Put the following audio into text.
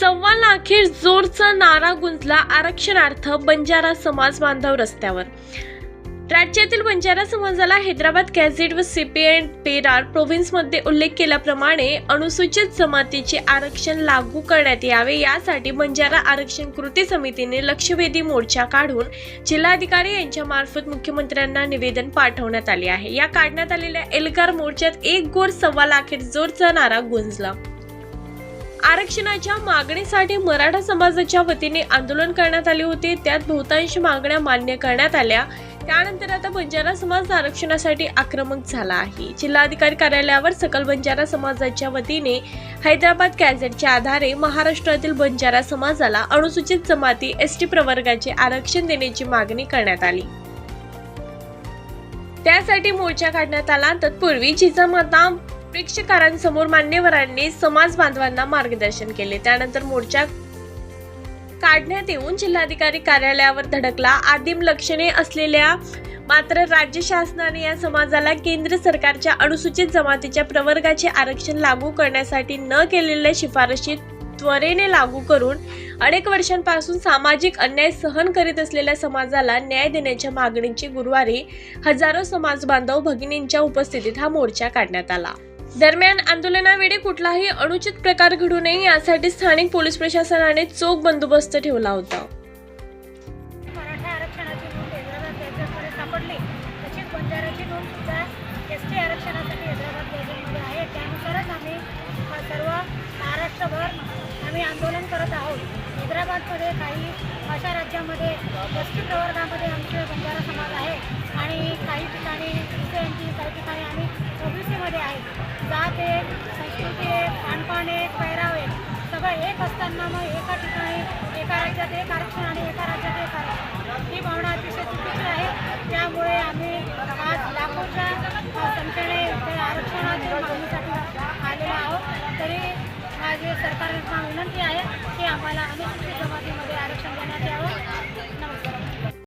सव्वा लाखेर जोरचा नारा गुंजला आरक्षणार्थ बंजारा समाज बांधव रस्त्यावर. राज्यातील बंजारा समाजाला हैदराबाद गॅझेट व सीपीएन पेरार प्रोव्हिन्समध्ये उल्लेख केल्याप्रमाणे अनुसूचित जमातीचे आरक्षण लागू करण्यात यावे यासाठी बंजारा आरक्षण कृती समितीने लक्षवेधी मोर्चा काढून जिल्हाधिकारी यांच्यामार्फत मुख्यमंत्र्यांना निवेदन पाठवण्यात आले आहे. या काढण्यात आलेल्या एल्गार मोर्चात एक गोर सव्वा लाखेर जोरचा नारा गुंजला. आरक्षणाच्या मागणीसाठी मराठा समाजाच्या वतीने आंदोलन करण्यात आले होते. त्यात बहुतांश मागण्या मान्य करण्यात आल्या. त्यानंतर आता बंजारा समाज आरक्षणासाठी आक्रमक झाला आहे. जिल्हाधिकारी कार्यालयावर सकल बंजारा समाजाच्या वतीने हैदराबाद गॅझेटच्या आधारे महाराष्ट्रातील बंजारा समाजाला अनुसूचित जमाती एस टी प्रवर्गाचे आरक्षण देण्याची मागणी करण्यात आली. त्यासाठी मोर्चा काढण्यात आला. तत्पूर्वी जिजामाता प्रेक्षकांसमोर मान्यवरांनी समाज बांधवांना मार्गदर्शन केले. त्यानंतर मोर्चा काढण्यात येऊन जिल्हाधिकारी कार्यालयावर धडकला. आदिम लक्षणे असलेल्या मात्र राज्य शासनाने या समाजाला केंद्र सरकारच्या अनुसूचित जमातीच्या प्रवर्गाचे आरक्षण लागू करण्यासाठी न केलेल्या शिफारशी त्वरेने लागू करून अनेक वर्षांपासून सामाजिक अन्याय सहन करीत असलेल्या समाजाला न्याय देण्याच्या मागणीची गुरुवारी हजारो समाज बांधव भगिनींच्या उपस्थितीत हा मोर्चा काढण्यात आला. दरम्यान आंदोलनावेळी कुठलाही अनुचित प्रकार घडू नये यासाठी स्थानिक पोलीस प्रशासनाने चोख बंदोबस्त ठेवला होता. मराठा आरक्षणाची नोंद हैदराबाद गॅझेटमध्ये सापडली. तशीच बंजाराची नोंद सुद्धा एस टी आरक्षणासाठी हैदराबाद गॅझेटमध्ये आहे. त्यानुसारच आम्ही सर्व महाराष्ट्रभर आम्ही आंदोलन करत आहोत. हैदराबादमध्ये काही अशा राज्यामध्ये एस टी प्रवर्गामध्ये आमचे बंजारा समाज आहे. आणि काही ठिकाणी सगळं मग एका ठिकाणी एका राज्यात एक आरक्षण आणि एका राज्यात एक आरक्षण. ही भावना अतिशय चुकीची आहे. त्यामुळे आम्ही आज लाखोच्या संख्येने आरक्षणाच्या मागणीसाठी आलेलो आहोत. तरी माझी सरकारला विनंती आहे की आम्हाला अनुसूचित